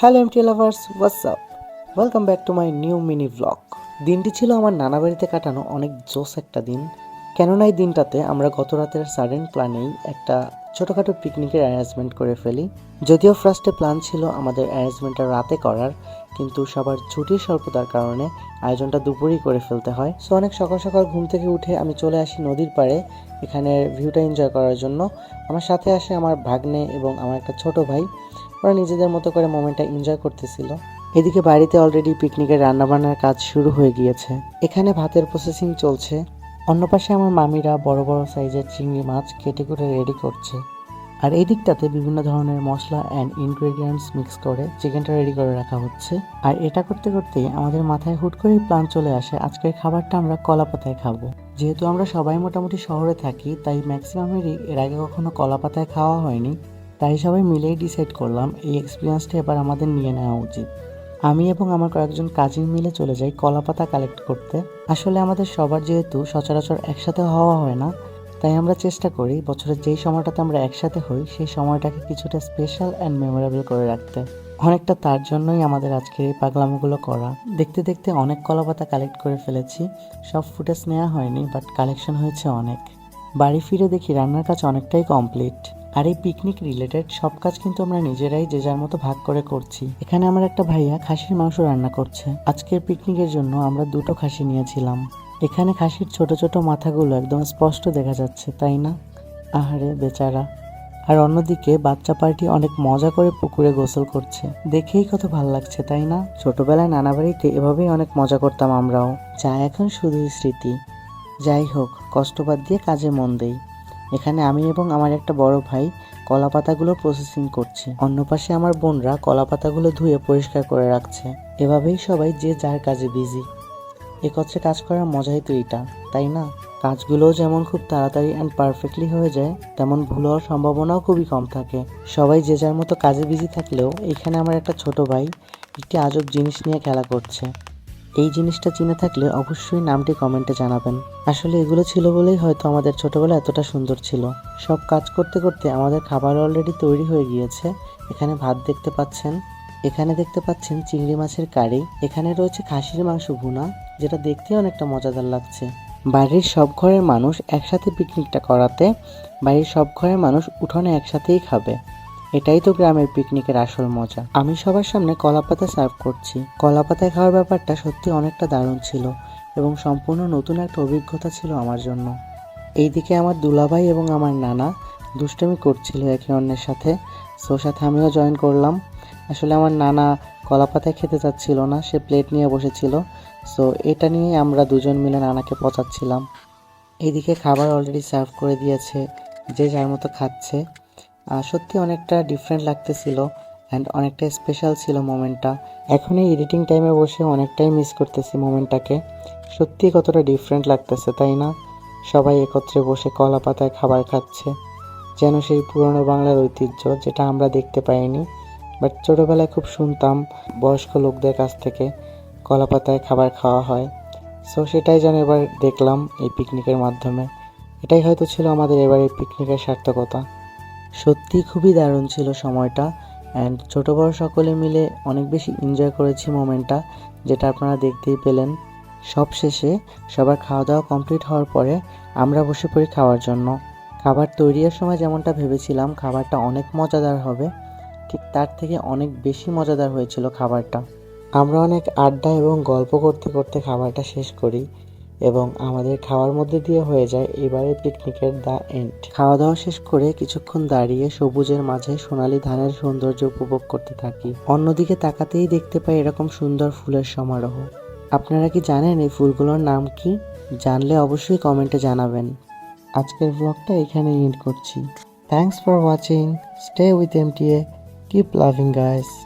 Hello MT lovers WhatsApp welcome back to my new mini blog দিনটি ছিল আমার নানা বাড়িতে কাটানো অনেক জোস একটা দিন। কেননা এই দিনটাতে আমরা গত রাতের সাডেন প্ল্যানেই একটা ছোটোখাটো পিকনিকের অ্যারেঞ্জমেন্ট করে ফেলি। যদিও ফার্স্টে প্ল্যান ছিল আমাদের অ্যারেঞ্জমেন্টটা রাতে করার কিন্তু সবার ছুটির স্বল্পতার কারণে আয়োজনটা দুপুরেই করে ফেলতে হয়। সো অনেক সকাল সকাল ঘুম থেকে উঠে আমি চলে আসি নদীর পাড়ে। এখানে ভিউটা এনজয় করার জন্য। আমার সাথে আসে আমার ভাগ্নে এবং আমার একটা ছোট ভাই। ওরা নিজেদের মতো করে মোমেন্টটা এনজয় করতেছিল। এদিকে বাড়িতে অলরেডি পিকনিকের রান্নাবান্নার কাজ শুরু হয়ে গিয়েছে। এখানে ভাতের প্রসেসিং চলছে। অন্য পাশে আমার মামিরা বড় বড় সাইজের চিংড়ি মাছ কেটে করে রেডি করছে। আর এই দিকটাতে বিভিন্ন ধরনের মশলা অ্যান্ড ইনগ্রেডিয়েন্টস মিক্স করে চিকেনটা রেডি করে রাখা হচ্ছে। আর এটা করতে করতে আমাদের মাথায় হুট করেই প্ল্যান চলে আসে, আজকের খাবারটা আমরা কলা পাতায় খাব। যেহেতু আমরা সবাই মোটামুটি শহরে থাকি, তাই ম্যাক্সিমামেরই এর আগে কখনো কলা পাতায় খাওয়া হয়নি। তাই সবাই মিলেই ডিসাইড করলাম, এই এক্সপিরিয়েন্সটা এবার আমাদের নিয়ে নেওয়া উচিত। আমি এবং আমার কয়েকজন কাজিন মিলে চলে যাই কলাপাতা কালেক্ট করতে। আসলে আমাদের সবার যেহেতু সচরাচর একসাথে হওয়া হয় না তাই আমরা চেষ্টা করি বছরের যেই সময়টাতে আমরা একসাথে হই, সেই সময়টাকে কিছুটা স্পেশাল অ্যান্ড মেমোরেবল করে রাখতে। অনেকটা তার জন্যই আমাদের আজকের এই পাগলামোগুলো করা। দেখতে দেখতে অনেক কলাপাতা কালেক্ট করে ফেলেছি। সব ফুটেজ নেওয়া হয়নি বাট কালেকশন হয়েছে অনেক। বাড়ি ফিরে দেখি রান্নার কাজ অনেকটাই কমপ্লিট আর এই পিকনিক রিলেটেড সব কাজ কিন্তু আমরা নিজেরাই যে যার মতো ভাগ করে করছি। এখানে আমার একটা ভাইয়া খাসির মাংস রান্না করছে। আজকের পিকনিকের জন্য আমরা দুটো খাসি নিয়েছিলাম। এখানে খাসির ছোট ছোট মাথাগুলো একদম স্পষ্ট দেখা যাচ্ছে, তাই না? আহারে, বেচারা। আর অন্যদিকে বাচ্চা পার্টি অনেক মজা করে পুকুরে গোসল করছে। দেখেই কত ভালো লাগছে, তাই না? ছোটবেলায় নানা বাড়িতে এভাবেই অনেক মজা করতাম আমরাও। যা এখন শুধুই স্মৃতি। যাই হোক কষ্টবাদ দিয়ে কাজে মন দেই। এখানে আমি এবং আমার একটা বড় ভাই কলা পাতাগুলো প্রসেসিং করছি। অন্য পাশে আমার বোনরা কলা পাতাগুলো ধুয়ে পরিষ্কার করে রাখছে। এভাবেই সবাই যে যার কাজে বিজি একত্রে কাজ করার মজাই তো এটা, তাই না? কাজগুলোও যেমন খুব তাড়াতাড়ি অ্যান্ড পারফেক্টলি হয়ে যায়, তেমন ভুল হওয়ার সম্ভাবনাও খুবই কম থাকে। সবাই যে যার মতো কাজে বিজি থাকলেও এখানে আমার একটা ছোট ভাই, একটি আজব জিনিস নিয়ে খেলা করছে। এই জিনিসটা চিনে থাকলে অবশ্যই নামটি কমেন্টে জানাবেন। আসলে এগুলো ছিল বলেই হয়তো আমাদের ছোটবেলা এতটা সুন্দর ছিল। সব কাজ করতে করতে আমাদের খাবার অলরেডি তৈরি হয়ে গিয়েছে। এখানে ভাত দেখতে পাচ্ছেন। এখানে দেখতে পাচ্ছেন চিংড়ি মাছের কারি। এখানে রয়েছে খাসির মাংস ভুনা, যেটা দেখতে অনেকটা মজাদার লাগছে। বাড়ির সব ঘরের মানুষ একসাথে পিকনিকটা করাতে, বাড়ির সব ঘরের মানুষ উঠোনে একসাথেই খাবে। এটাই তো গ্রামের পিকনিকের আসল মজা। আমি সবার সামনে কলাপাতা সার্ভ করছি। কলাপাতায় খাওয়ার ব্যাপারটা সত্যি অনেকটা দারুণ ছিল এবং সম্পূর্ণ নতুন একটা অভিজ্ঞতা ছিল আমার জন্য। এইদিকে আমার দুলাভাই এবং আমার নানা দুষ্টামি করছিল একে অন্যের সাথে। সো সাথে আমিও জয়েন করলাম। আসলে আমার নানা কলা কলাপাতায় খেতে চাচ্ছিল না, সে প্লেট নিয়ে বসেছিল। সো এটা নিয়েই আমরা দুজন মিলে নানাকে পচাচ্ছিলাম। এদিকে খাবার অলরেডি সার্ভ করে দিয়েছে, যে যার মতো খাচ্ছে। সত্যি অনেকটা ডিফারেন্ট লাগতেছিল অ্যান্ড অনেকটা স্পেশাল ছিল মোমেন্টটা এখন এই এডিটিং টাইমে বসে অনেকটাই মিস করতেছি মোমেন্টটাকে সত্যি কতটা ডিফারেন্ট লাগতেছে, তাই না? সবাই একত্রে বসে কলা পাতায় খাবার খাচ্ছে। যেন সেই পুরনো বাংলার ঐতিহ্য, যেটা আমরা দেখতে পাইনি। বাট ছোটোবেলায় খুব শুনতাম বয়স্ক লোকদের কাছ থেকে কলা পাতায় খাবার খাওয়া হয়। সো সেটাই যেন এবার দেখলাম এই পিকনিকের মাধ্যমে। এটাই হয়তো ছিল আমাদের এবারের পিকনিকের সার্থকতা। সত্যি খুবই দারুণ ছিল সময়টা অ্যান্ড ছোটো বড় সকলে মিলে অনেক বেশি এনজয় করেছি মোমেন্টটা, যেটা আপনারা দেখতেই পেলেন। সব শেষে সবার খাওয়া দাওয়া কমপ্লিট হওয়ার পরে আমরা বসে পড়ি খাওয়ার জন্য। খাবার তৈরির সময় যেমনটা ভেবেছিলাম, খাবারটা অনেক মজাদার হবে। ঠিক তার থেকে অনেক বেশি মজাদার হয়েছিল খাবারটা। আমরা অনেক আড্ডা এবং গল্প করতে করতে খাবারটা শেষ করি এবং আমাদের খাওয়ার মধ্যে দিয়ে হয়ে যায় এবারে পিকনিকের দ্য এন্ড খাওয়া দাওয়া শেষ করে কিছুক্ষণ দাঁড়িয়ে সবুজের মাঝে সোনালী ধানের সৌন্দর্য উপভোগ করতে থাকি। অন্যদিকে তাকাতেই দেখতে পাই এরকম সুন্দর ফুলের সমারোহ। আপনারা কি জানেন এই ফুলগুলোর নাম কি? জানলে অবশ্যই কমেন্টে জানাবেন। আজকের ব্লগটা এখানে এন্ড করছি। Thanks for watching stay with M MTA Keep loving, guys.